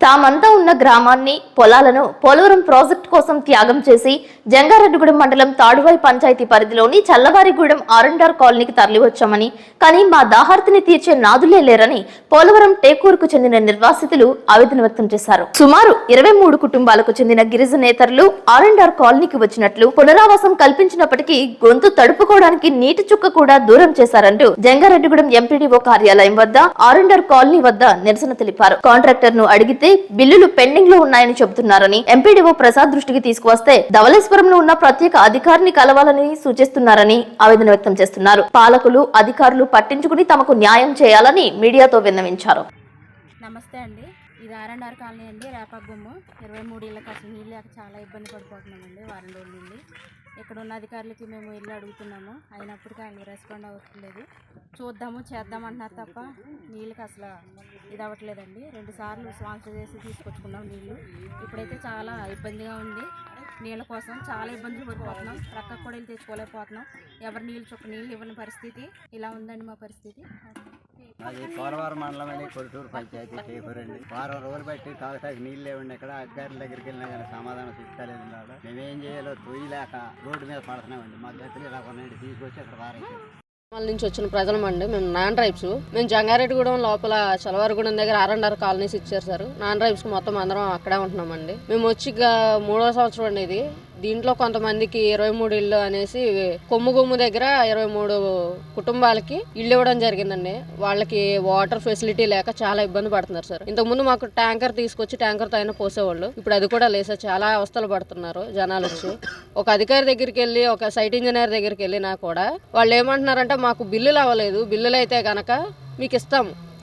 తామంతా ఉన్న గ్రామాన్ని పొలాలను పోలవరం ప్రాజెక్టు కోసం త్యాగం చేసి జంగారెడ్డిగూడెం మండలం తాడువాయి పంచాయతీ పరిధిలోని చల్లవారిగూడెం ఆర్ఎండ్ఆర్ కాలనీకి తరలివచ్చామని కానీ మా దాహార్తిని తీర్చే నాదులే లేరని పోలవరం టేకూరుకు చెందిన నిర్వాసితులు ఆవేదన వ్యక్తం చేశారు. సుమారు ఇరవై మూడు కుటుంబాలకు చెందిన గిరిజనేతరులు ఆర్ఎండ్ఆర్ కాలనీకి వచ్చినట్లు పునరావాసం కల్పించినప్పటికీ గొంతు తడుపుకోవడానికి నీటి చుక్క కూడా దూరం చేశారంటూ జంగారెడ్డిగూడెం ఎంపీడీఓ కార్యాలయం వద్ద ఆర్ఎండ్ఆర్ కాలనీ వద్ద నిరసన తెలిపారు. కాంట్రాక్టర్ను అడిగితే బిల్లులు పెండింగ్లో ఉన్నాయని చెబుతున్నారని ఎంపీడీఓ ప్రసాద్ దృష్టికి తీసుకువస్తే ధవళేశ్వరంలో ఉన్న ప్రత్యేక అధికారిని కలవాలని సూచిస్తున్నారని ఆవేదన వ్యక్తం చేస్తున్నారు. పాలకులు అధికారులు పట్టించుకుని తమకు న్యాయం చేయాలని మీడియాతో విన్నవించారు. నమస్తే అండి. ఇది ఆర్ఎన్ఆర్ కాలనీ అండి. రేపగుమ్ము ఇరవై మూడు ఇళ్ళకి అసలు నీళ్ళు లేక చాలా ఇబ్బంది పడిపోతున్నామండి. వారం రోజుల నుండి. ఇక్కడ ఉన్న అధికారులకి మేము ఇల్లు అడుగుతున్నాము. అయినప్పటికీ ఆయన రెస్పాండ్ అవ్వట్లేదు. చూద్దాము చేద్దాం అంటున్నారు తప్ప నీళ్ళకి అసలు ఇది అవ్వట్లేదండి రెండు సార్లు స్పాన్సర్ చేసి తీసుకొచ్చుకున్నాం నీళ్ళు ఇప్పుడైతే చాలా ఇబ్బందిగా ఉంది. నీళ్ళ కోసం చాలా ఇబ్బందులు పడిపోతున్నాం. ప్రక్కకు కూడా వెళ్ళి తెచ్చుకోలేకపోతున్నాం. ఎవరు నీళ్ళు చొక్క నీళ్ళు ఇవ్వని పరిస్థితి ఇలా ఉందండి మా పరిస్థితి. అది పోలవరం మండలం అని కొడుటూరు పంచాయతీ చేకూరు అండి. వారం రోజులు బట్టి తాగుతాకి నీళ్ళు లేవండి. ఇక్కడ అధికారుల దగ్గరికి వెళ్ళినా కానీ సమాధానం తీసుకోలేదు మేమేం చేయాలో తొయ్యలేక రోడ్డు మీద పడుతున్నామండి. మా గతులు ఇలా కొన్నాయండి తీసుకొచ్చి అక్కడ వారేసారు వాళ్ళ నుంచి వచ్చిన ప్రజలమండి. మేము నాన్ ట్రైబ్స్ మేము జంగారెడ్డిగూడెం లోపల చలవారిగూడెం దగ్గర ఆర్ఎండ్ఆర్ కాలనీస్ ఇచ్చారు సార్. నాన్ ట్రైబ్స్ మొత్తం అందరం అక్కడే ఉంటున్నామండి. మేము వచ్చి మూడో సంవత్సరం అండి ఇది. దీంట్లో కొంతమందికి ఇరవై మూడు ఇల్లు అనేసి కొమ్ము కొమ్ము దగ్గర ఇరవై మూడు కుటుంబాలకి ఇల్లు ఇవ్వడం జరిగిందండి. వాళ్ళకి వాటర్ ఫెసిలిటీ లేక చాలా ఇబ్బంది పడుతున్నారు సార్. ఇంతకుముందు మాకు ట్యాంకర్ తీసుకొచ్చి ట్యాంకర్తో అయినా పోసేవాళ్ళు. ఇప్పుడు అది కూడా లేదు సార్. చాలా అవస్థలు పడుతున్నారు జనాలు వచ్చి. ఒక అధికారి దగ్గరికి వెళ్ళి ఒక సైట్ ఇంజనీర్ దగ్గరికి వెళ్ళినా కూడా వాళ్ళు ఏమంటున్నారంటే మాకు బిల్లులు అవ్వలేదు. బిల్లులు అయితే కనుక మీకు ఇస్తాము.